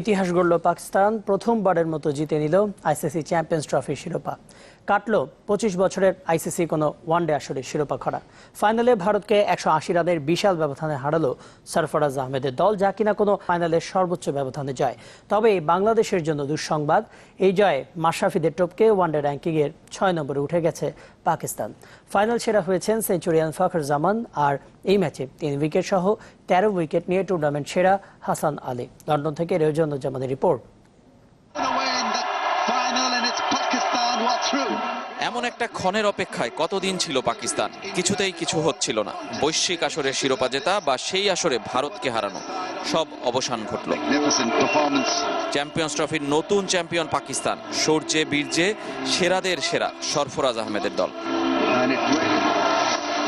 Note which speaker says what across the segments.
Speaker 1: ইতিহাস গড়ল পাকিস্তান, প্রথমবারের মতো জিতে নিল আইসিসি চ্যাম্পিয়ন্স ট্রফির শিরোপা। কাটল পঁচিশ বছরের আইসিসি কোনো ওয়ানডে আসরের শিরোপা খরা। ফাইনালে ভারতকে একশো আশি রানের বিশাল ব্যবধানে হারালো সরফরাজ আহমেদের দল, যা কিনা কোনো ফাইনালের সর্বোচ্চ ব্যবধানে জয় তবে বাংলাদেশের জন্য দুঃসংবাদ, এই জয়ে মাশরাফিদের টপকে ওয়ানডে র্যাঙ্কিংয়ের ছয় নম্বরে উঠে গেছে পাকিস্তান। ফাইনাল সেরা হয়েছেন সেঞ্চুরিয়ান ফখর জামান আর এই ম্যাচে তিন উইকেট সহ তেরো উইকেট নিয়ে টুর্নামেন্ট সেরা হাসান আলী। লন্ডন থেকে রেওজনুজ্জামানের রিপোর্ট.
Speaker 2: এমন একটা ক্ষণের অপেক্ষায় কতদিন ছিল পাকিস্তান? কিছুতেই কিছু হচ্ছিল না। বৈশ্বিক আসরে শিরোপা জেতা বা সেই আসরে ভারতকে হারানো, সব অবসান ঘটল। চ্যাম্পিয়ন্স ট্রফির নতুন চ্যাম্পিয়ন পাকিস্তান, সূর্যে, বীর্যে, সেরাদের সেরা সরফরাজ আহমেদের দল।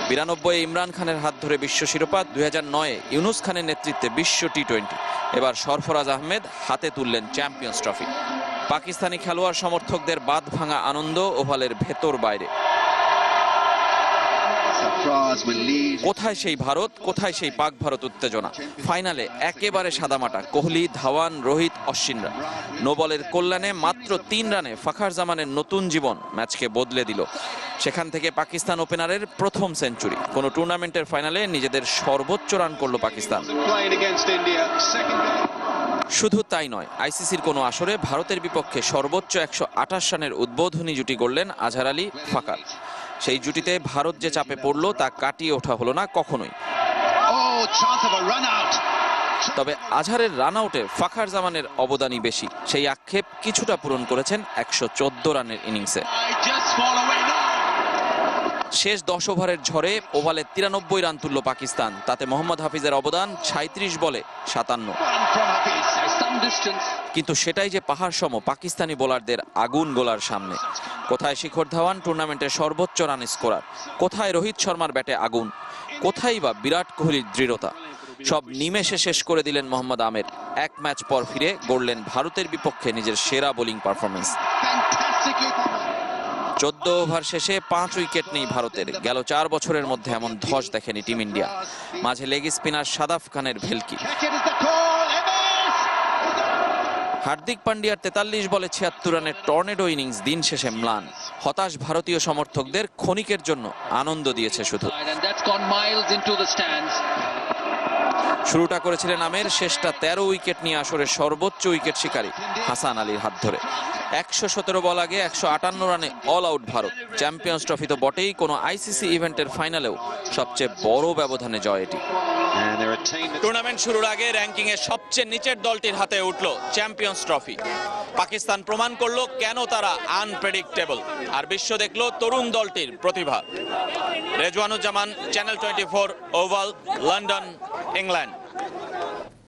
Speaker 2: বিরানব্বই ইমরান খানের হাত ধরে বিশ্ব শিরোপা, দুই হাজার নয়ে ইউনুস খানের নেতৃত্বে বিশ্ব টি টোয়েন্টি এবার সরফরাজ আহমেদ হাতে তুললেন চ্যাম্পিয়ন্স ট্রফি পাকিস্তানি খেলোয়াড় সমর্থকদের বাদ ভাঙা আনন্দ ওভালের ভেতর বাইরে. কোথায় সেই ভারত কোথায় সেই পাক ভারত উত্তেজনা? ফাইনালে একেবারে সাদামাটা কোহলি ধাওয়ান রোহিত অশ্বিনরা নোবলের কল্যাণে মাত্র তিন রানে ফাখার জামানের নতুন জীবন ম্যাচকে বদলে দিল। সেখান থেকে পাকিস্তান ওপেনারের প্রথম সেঞ্চুরি। কোনো টুর্নামেন্টের ফাইনালে নিজেদের সর্বোচ্চ রান করল পাকিস্তান. শুধু তাই নয় আইসিসির কোনো আসরে ভারতের বিপক্ষে সর্বোচ্চ একশো আঠাশ রানের উদ্বোধনী জুটি গড়লেন আজহার আলী ফাকার সেই জুটিতে ভারত যে চাপে পড়ল, তা কাটিয়ে ওঠা হলো না কখনোই. তবে আজহারের রান আউটে ফাখার জামানের অবদানই বেশি সেই আক্ষেপ কিছুটা পূরণ করেছেন একশো চোদ্দ রানের ইনিংসে. শেষ দশ ওভারের ঝড়ে ওভালে তিরানব্বই রান তুলল পাকিস্তান তাতে মোহাম্মদ হাফিজের অবদান সাঁত্রিশ বলে সাতান্ন. কিন্তু সেটাই যে পাহাড় সম পাকিস্তানি বোলারদের আগুন গোলার সামনে কোথায় শিখর ধাওয়ান টুর্নামেন্টের সর্বোচ্চ রান স্কোরার কোথায় রোহিত শর্মার ব্যাটে আগুন? কোথায় বা বিরাট কোহলির দৃঢ়তা? সব নিমেষে শেষ করে দিলেন মোহাম্মদ আমের। এক ম্যাচ পর ফিরে গড়লেন ভারতের বিপক্ষে নিজের সেরা বোলিং পারফরমেন্স চোদ্দ ওভার শেষে পাঁচ উইকেট নেই ভারতের। গেল চার বছরের মধ্যে এমন ধস দেখেনি টিম ইন্ডিয়া। মাঝে লেগ স্পিনার সাদাফ খানের ভেলকি। হার্দিক পান্ডিয়ার তেতাল্লিশ বলে ছিয়াত্তর রানের টর্নেডো ইনিংস দিন শেষে ম্লান হতাশ ভারতীয় সমর্থকদের ক্ষণিকের জন্য আনন্দ দিয়েছে শুধু. শুরুটা করেছিলেন আমের, শেষটা তেরো উইকেট নিয়ে আসরের সর্বোচ্চ উইকেট শিকারী হাসান আলীর হাত ধরে একশো সতেরো বল আগে একশো আটান্ন রানে all out Bharat. Champions trophy তো বটেই কোনো আইসিসি ইভেন্টের ফাইনালেও সবচেয়ে বড় ব্যবধানে জয় এটি। টুর্নামেন্ট শুরুর আগে র্যাঙ্কিং এ সবচেয়ে নিচের দলটির হাতে উঠল চ্যাম্পিয়ন্স ট্রফি পাকিস্তান প্রমাণ করল কেন তারা আনপ্রেডিক্টেবল আর বিশ্ব দেখল তরুণ দলটির প্রতিভা। Rezwanuzzaman channel twenty four Oval London England